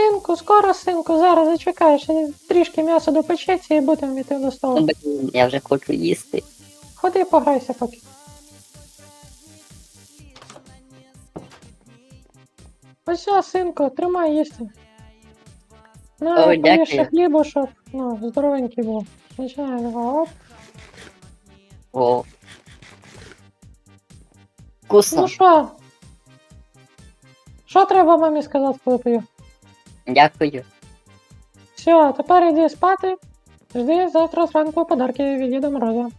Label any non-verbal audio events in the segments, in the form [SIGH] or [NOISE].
Синку, скоро, синку, зараз зачекаєш, трішки м'ясо допечеться і будемо йти до Ну, столу. блін, Я вже хочу їсти. Ходи пограйся поки. Ось, синку, тримай їсти. На, О, дякую. ще хлібу, щоб ну, здоровенький був. Починай, давай, оп. О. Ну що? Що треба мамі сказати, коли пою? Дякую. Все, тепер йди спати. Жди завтра зранку подарки від Діда Мороза.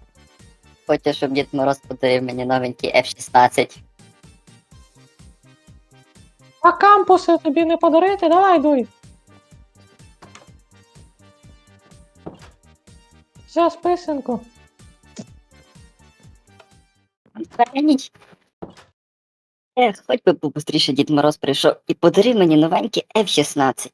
Хочу, щоб Дід Мороз подарив мені новенький F-16. А кампуси тобі не подарити? Давай дуй. Все, спи, синку. Добра ніч. Ех, хоч би побыстріше Дід Мороз прийшов і подарив мені новенький F-16.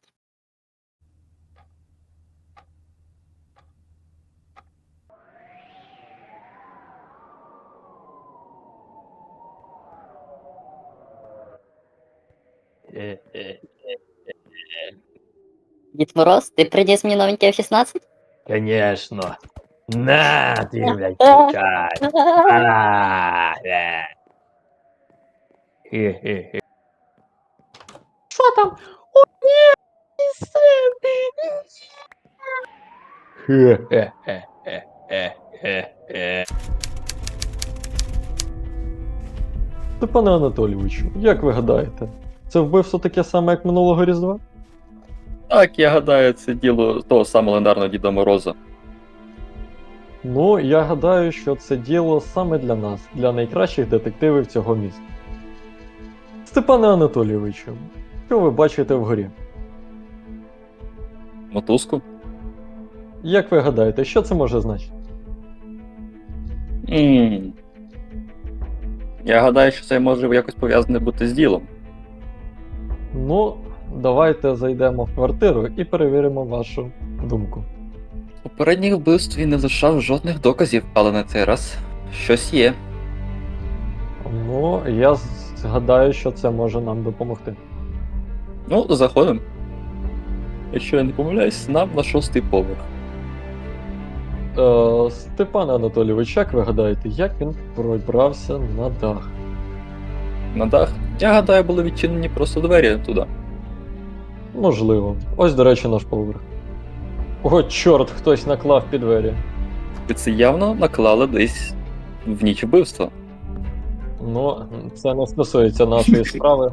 Дід Мороз, ти приніс мені новенький F-16? Конечно. На, ты, блядь, [LAUGHS] чекай. А, э. Хе-хе-хе. Що там? О, ні! син! Хе-хе-хе-хе-хе-хе. Степане Анатолійовичу, як ви гадаєте, це вбивство таке саме, як минулого Різдва? Так, я гадаю, це діло того самого легендарного Діда Мороза. Ну, я гадаю, що це діло саме для нас, для найкращих детективів цього міста. Степане Анатолійовичу, що ви бачите вгорі? Мотузку? Як ви гадаєте, що це може значити? м Я гадаю, що це може якось пов'язане бути з ділом. Ну, давайте зайдемо в квартиру і перевіримо вашу думку. Попередніх вбивств він не лишав жодних доказів, але на цей раз щось є. Ну, я згадаю, що це може нам допомогти. Ну, заходимо. Якщо я не помиляюсь, нам на шостий поверх. Е, Степане Анатолійович, як ви гадаєте, як він пробрався на дах? На дах, я гадаю, були відчинені просто двері туди. Можливо. Ось, до речі, наш поверх. О, чорт, хтось наклав під двері. Це явно наклали десь в ніч вбивства. Ну, це не стосується нашої [LAUGHS] справи.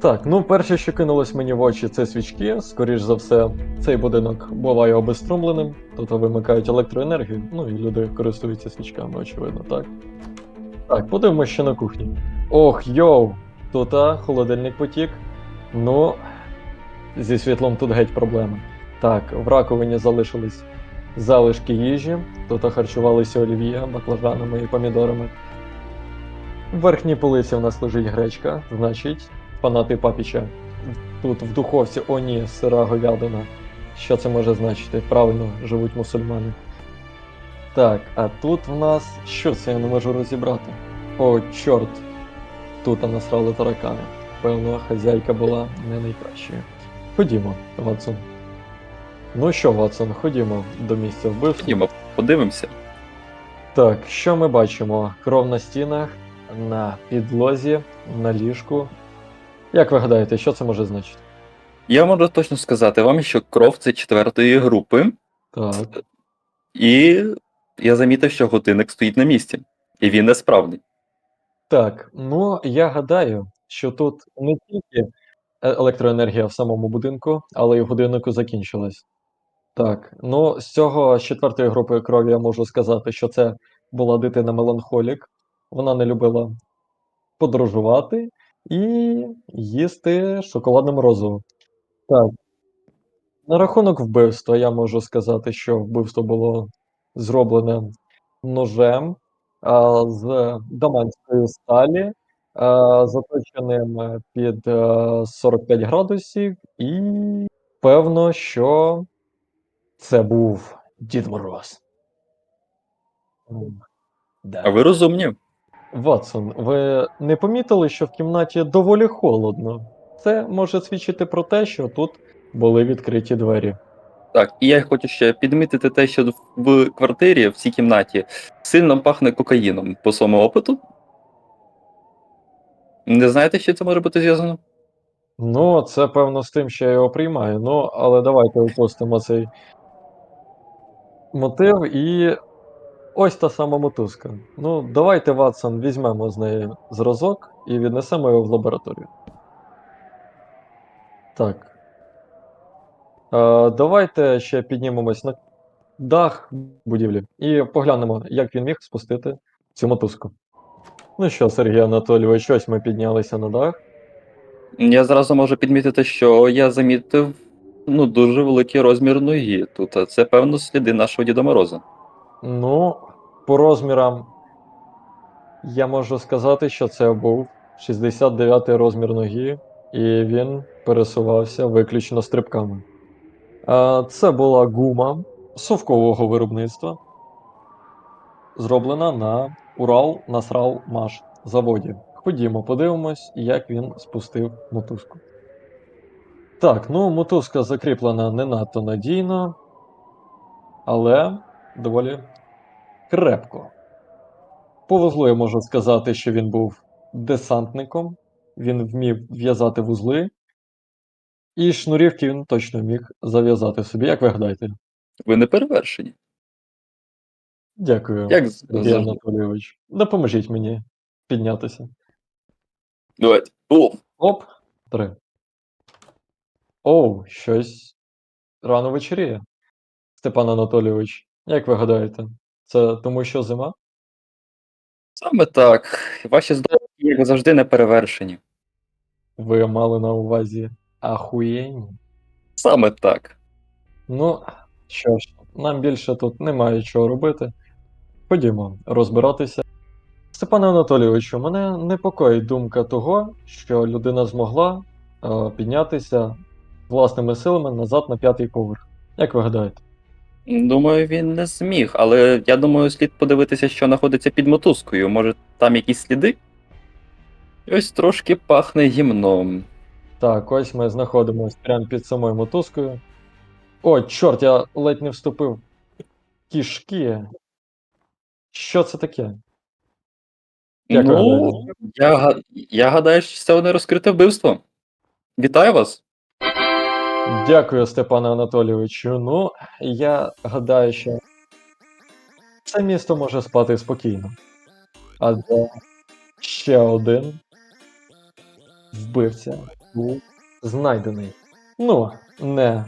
Так, ну перше, що кинулось мені в очі, це свічки. Скоріш за все, цей будинок буває обеструмленим, тобто вимикають електроенергію, ну і люди користуються свічками, очевидно, так. Так, подивимося ще на кухні. Ох, йоу! Тут а, холодильник потік. Ну, зі світлом тут геть проблеми. Так, в раковині залишились залишки їжі, тут харчувалися олів'є, баклажанами і помідорами. В верхній полиці у нас лежить гречка, значить, фанати папіча. Тут в духовці, о ні, сира говядина. Що це може значити? Правильно, живуть мусульмани. Так, а тут в нас. Що це я не можу розібрати? О, чорт. Тут насрали таракани. Певно, хазяйка була не найкращою. Ходімо, Ватсон. Ну що, Ватсон, ходімо до місця вбивства. Ходімо, подивимося. Так, що ми бачимо? Кров на стінах, на підлозі, на ліжку. Як ви гадаєте, що це може значити? Я можу точно сказати вам, що кров це четвертої групи, Так. і я замітив, що годинник стоїть на місці. І він несправний. Так, ну я гадаю, що тут не тільки е- електроенергія в самому будинку, але й в годиннику закінчилась. Так, ну з цього з четвертої групи крові я можу сказати, що це була дитина меланхолік. Вона не любила подорожувати і їсти шоколадне морозиво. Так. На рахунок вбивства я можу сказати, що вбивство було зроблене ножем а, з даманської сталі, а, заточеним під е, 45 градусів, і певно, що Це був Дід Мороз. Да. А ви розумні. Ватсон, ви не помітили, що в кімнаті доволі холодно? Це може свідчити про те, що тут були відкриті двері. Так, і я хочу ще підмітити те, що в квартирі, в цій кімнаті, сильно пахне кокаїном по своєму опиту. Не знаєте, що це може бути зв'язано? Ну, це певно з тим, що я його приймаю. Ну, але давайте опустимо цей мотив і ось та сама мотузка. Ну, давайте, Ватсон, візьмемо з неї зразок і віднесемо його в лабораторію. Так. Е, давайте ще піднімемось на дах будівлі і поглянемо, як він міг спустити цю мотузку. Ну що, Сергій Анатолійович, ось ми піднялися на дах. Я зразу можу підмітити, що я замітив ну, дуже великий розмір ноги тут. а Це, певно, сліди нашого Діда Мороза. Ну, по розмірам я можу сказати, що це був 69-й розмір ноги, і він пересувався виключно стрибками. Це була гума совкового виробництва, зроблена на Урал Насрал Маш заводі. Ходімо, подивимось, як він спустив мотузку. Так, ну мотузка закріплена не надто надійно, але доволі крепко. По вузлу я можу сказати, що він був десантником, він вмів в'язати вузли, і шнурівки він точно міг зав'язати собі. Як ви гадаєте? Ви не перевершені. Дякую, Як Сергій. Анатолійович. Допоможіть мені піднятися. Давайте. О, Оп, три. Оу, щось рано вечеріє. Степан Анатолійович, як ви гадаєте, це тому що зима? саме так. Ваші здобутки, як завжди, не перевершені. Ви мали на увазі ахуєнні? Саме так. Ну, що ж, нам більше тут немає чого робити. Ходімо розбиратися. Степане Анатолійовичу, мене непокоїть думка того, що людина змогла е, піднятися власними силами назад на п'ятий поверх. Як ви гадаєте? Думаю, він не зміг, але я думаю, слід подивитися, що знаходиться під мотузкою. Може, там якісь сліди? Ось трошки пахне гімном. Так, ось ми знаходимося прямо під самою мотузкою. О, чорт, я ледь не вступив. Кішки. Що це таке? Як ви ну, гадаєте? я, га- я гадаю, що це не розкрите вбивство. Вітаю вас! Дякую, Степане Анатолійовичу. Ну, я гадаю, що це місто може спати спокійно. Адже ще один вбивця був знайдений. Ну, не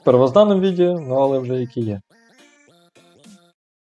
в первозданному віді, ну але вже який є.